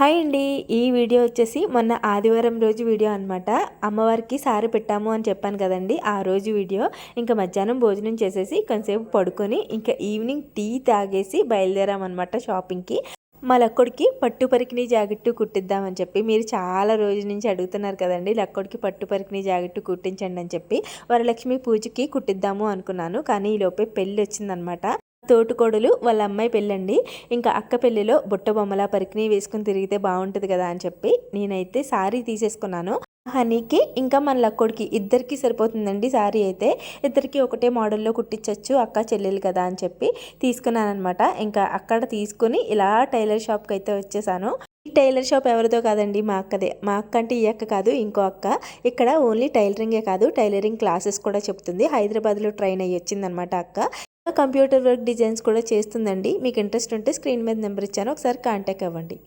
Hi అండి. ఈ video వచ్చేసి మొన్న ఆదివారం రోజు వీడియో అనమాట అమ్మవారికి సారి పెట్టాము అని చెప్పాను కదండి ఆ రోజు వీడియో. ఇంకా మధ్యాహ్నం భోజనం చేసేసి కొంతసేపు పడుకొని ఇంకా ఈవినింగ్ టీ తాగేసి బయలుదేరామన్నమాట షాపింగ్కి. మా లక్కడికి పట్టు పరికిని జాకెట్టు కుట్టిద్దామని చెప్పి మీరు చాలా రోజుల నుంచి అడుగుతున్నారు కదండి లక్కడికి పట్టు పరికిని జాకెట్టు కుట్టించండి అని చెప్పి వరలక్ష్మి పూజకి కుట్టిద్దాము అనుకున్నాను. కానీ ఈ లోపే పెళ్ళి వచ్చిందనమాట తోటుకోడలు వాళ్ళ అమ్మాయి పెళ్ళండి. ఇంకా అక్క పెళ్ళిలో బుట్ట బొమ్మల పరికిని వేసుకుని తిరిగితే బాగుంటుంది కదా అని చెప్పి నేనైతే సారీ తీసేసుకున్నాను. హనీకి ఇంకా మన లక్కోడికి ఇద్దరికి సరిపోతుందండి సారీ అయితే. ఇద్దరికి ఒకటే మోడల్లో కుట్టించవచ్చు అక్క చెల్లెలు కదా అని చెప్పి తీసుకున్నాను అనమాట ఇంకా అక్కడ తీసుకుని ఇలా టైలర్ షాప్కి అయితే వచ్చేసాను. ఈ టైలర్ షాప్ ఎవరిదో కాదండి మా అక్కదే. మా అక్క అంటే ఈ అక్క కాదు ఇంకో అక్క. ఇక్కడ ఓన్లీ టైలరింగే కాదు టైలరింగ్ క్లాసెస్ కూడా చెప్తుంది. హైదరాబాద్లో ట్రైన్ అయ్యి వచ్చిందనమాట అక్క. కంప్యూటర్ వర్క్ డిజైన్స్ కూడా చేస్తుందండి. మీకు ఇంట్రెస్ట్ ఉంటే స్క్రీన్ మీద నెంబర్ ఇచ్చాను. ఒకసారి కాంటాక్ట్ అవ్వండి.